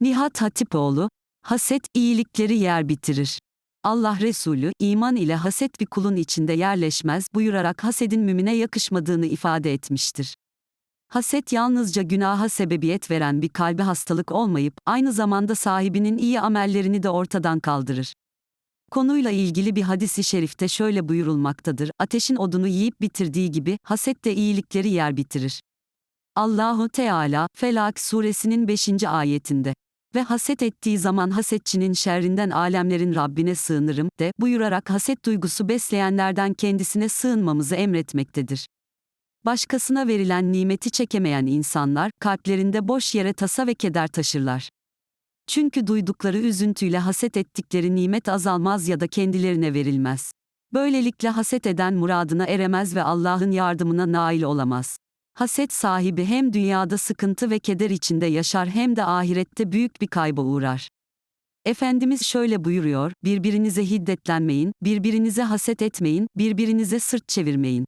Nihat Hatipoğlu, haset iyilikleri yer bitirir. Allah Resulü, iman ile haset bir kulun içinde yerleşmez buyurarak hasedin mümine yakışmadığını ifade etmiştir. Haset yalnızca günaha sebebiyet veren bir kalbi hastalık olmayıp, aynı zamanda sahibinin iyi amellerini de ortadan kaldırır. Konuyla ilgili bir hadisi şerifte şöyle buyurulmaktadır, ateşin odunu yiyip bitirdiği gibi, haset de iyilikleri yer bitirir. Allahu Teala, Felak suresinin 5. ayetinde ve haset ettiği zaman hasetçinin şerrinden alemlerin Rabbine sığınırım de buyurarak haset duygusu besleyenlerden kendisine sığınmamızı emretmektedir. Başkasına verilen nimeti çekemeyen insanlar kalplerinde boş yere tasa ve keder taşırlar. Çünkü duydukları üzüntüyle haset ettikleri nimet azalmaz ya da kendilerine verilmez. Böylelikle haset eden muradına eremez ve Allah'ın yardımına nail olamaz. Haset sahibi hem dünyada sıkıntı ve keder içinde yaşar hem de ahirette büyük bir kayba uğrar. Efendimiz şöyle buyuruyor, birbirinize hiddetlenmeyin, birbirinize haset etmeyin, birbirinize sırt çevirmeyin.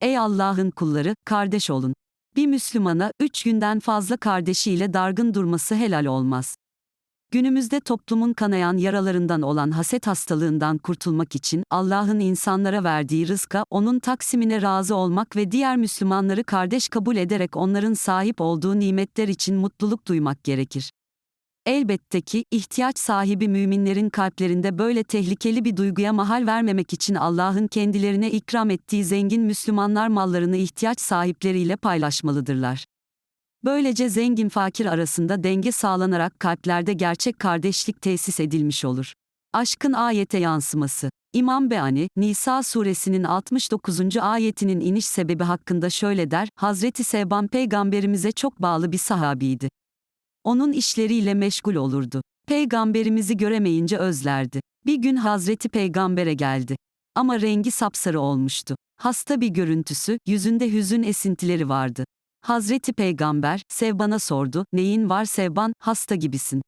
Ey Allah'ın kulları, kardeş olun. Bir Müslümana, üç günden fazla kardeşiyle dargın durması helal olmaz. Günümüzde toplumun kanayan yaralarından olan haset hastalığından kurtulmak için Allah'ın insanlara verdiği rızka, onun taksimine razı olmak ve diğer Müslümanları kardeş kabul ederek onların sahip olduğu nimetler için mutluluk duymak gerekir. Elbette ki ihtiyaç sahibi müminlerin kalplerinde böyle tehlikeli bir duyguya mahal vermemek için Allah'ın kendilerine ikram ettiği zengin Müslümanlar mallarını ihtiyaç sahipleriyle paylaşmalıdırlar. Böylece zengin fakir arasında denge sağlanarak kalplerde gerçek kardeşlik tesis edilmiş olur. Aşkın ayete yansıması. İmam Beani, Nisa suresinin 69. ayetinin iniş sebebi hakkında şöyle der, Hazreti Sevban peygamberimize çok bağlı bir sahabiydi. Onun işleriyle meşgul olurdu. Peygamberimizi göremeyince özlerdi. Bir gün Hazreti Peygamber'e geldi. Ama rengi sapsarı olmuştu. Hasta bir görüntüsü, yüzünde hüzün esintileri vardı. Hazreti Peygamber, Sevban'a sordu, neyin var Sevban, hasta gibisin.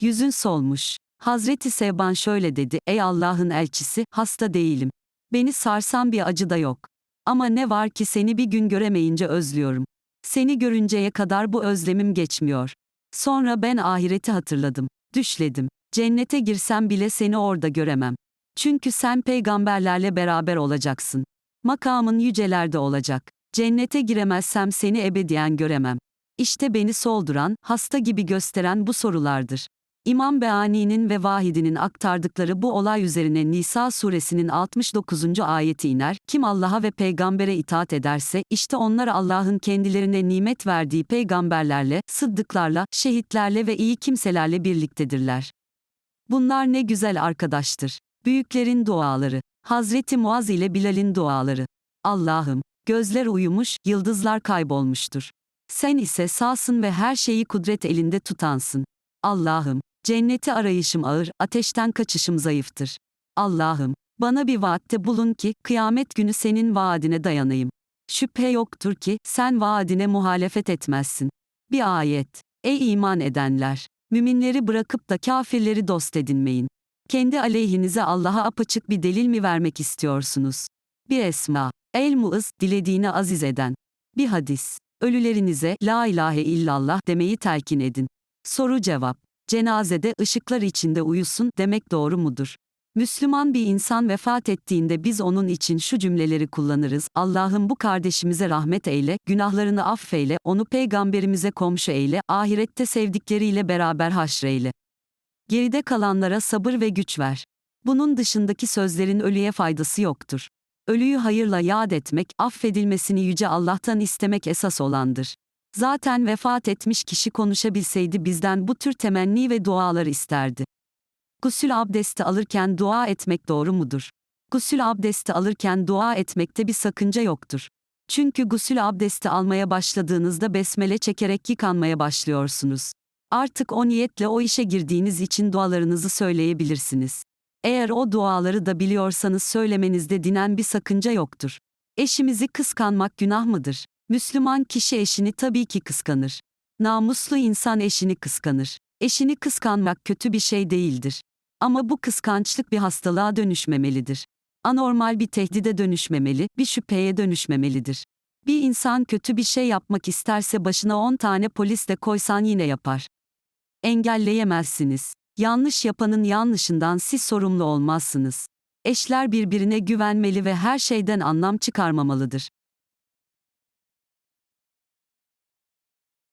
Yüzün solmuş. Hazreti Sevban şöyle dedi, ey Allah'ın elçisi, hasta değilim. Beni sarsan bir acı da yok. Ama ne var ki seni bir gün göremeyince özlüyorum. Seni görünceye kadar bu özlemim geçmiyor. Sonra ben ahireti hatırladım. Düşledim. Cennete girsem bile seni orada göremem. Çünkü sen peygamberlerle beraber olacaksın. Makamın yücelerde olacak. Cennete giremezsem seni ebediyen göremem. İşte beni solduran, hasta gibi gösteren bu sorulardır. İmam Beani'nin ve Vahidi'nin aktardıkları bu olay üzerine Nisa suresinin 69. ayeti iner, kim Allah'a ve peygambere itaat ederse, işte onlar Allah'ın kendilerine nimet verdiği peygamberlerle, sıddıklarla, şehitlerle ve iyi kimselerle birliktedirler. Bunlar ne güzel arkadaştır. Büyüklerin duaları, Hazreti Muaz ile Bilal'in duaları. Allah'ım, gözler uyumuş, yıldızlar kaybolmuştur. Sen ise sağsın ve her şeyi kudret elinde tutansın. Allah'ım, cenneti arayışım ağır, ateşten kaçışım zayıftır. Allah'ım, bana bir vaatte bulun ki, kıyamet günü senin vaadine dayanayım. Şüphe yoktur ki, sen vaadine muhalefet etmezsin. Bir ayet. Ey iman edenler! Müminleri bırakıp da kafirleri dost edinmeyin. Kendi aleyhinize Allah'a apaçık bir delil mi vermek istiyorsunuz? Bir esma. El muız, dilediğini aziz eden. Bir hadis. Ölülerinize la ilahe illallah demeyi telkin edin. Soru cevap. Cenazede ışıklar içinde uyusun demek doğru mudur? Müslüman bir insan vefat ettiğinde biz onun için şu cümleleri kullanırız. Allah'ım bu kardeşimize rahmet eyle, günahlarını affeyle, onu peygamberimize komşu eyle, ahirette sevdikleriyle beraber haşreyle. Geride kalanlara sabır ve güç ver. Bunun dışındaki sözlerin ölüye faydası yoktur. Ölüyü hayırla yad etmek, affedilmesini yüce Allah'tan istemek esas olandır. Zaten vefat etmiş kişi konuşabilseydi bizden bu tür temenni ve dualar isterdi. Gusül abdesti alırken dua etmek doğru mudur? Gusül abdesti alırken dua etmekte bir sakınca yoktur. Çünkü gusül abdesti almaya başladığınızda besmele çekerek yıkanmaya başlıyorsunuz. Artık o niyetle o işe girdiğiniz için dualarınızı söyleyebilirsiniz. Eğer o duaları da biliyorsanız söylemenizde dinen bir sakınca yoktur. Eşimizi kıskanmak günah mıdır? Müslüman kişi eşini tabii ki kıskanır. Namuslu insan eşini kıskanır. Eşini kıskanmak kötü bir şey değildir. Ama bu kıskançlık bir hastalığa dönüşmemelidir. Anormal bir tehdide dönüşmemeli, bir şüpheye dönüşmemelidir. Bir insan kötü bir şey yapmak isterse başına 10 tane polis de koysan yine yapar. Engelleyemezsiniz. Yanlış yapanın yanlışından siz sorumlu olmazsınız. Eşler birbirine güvenmeli ve her şeyden anlam çıkarmamalıdır.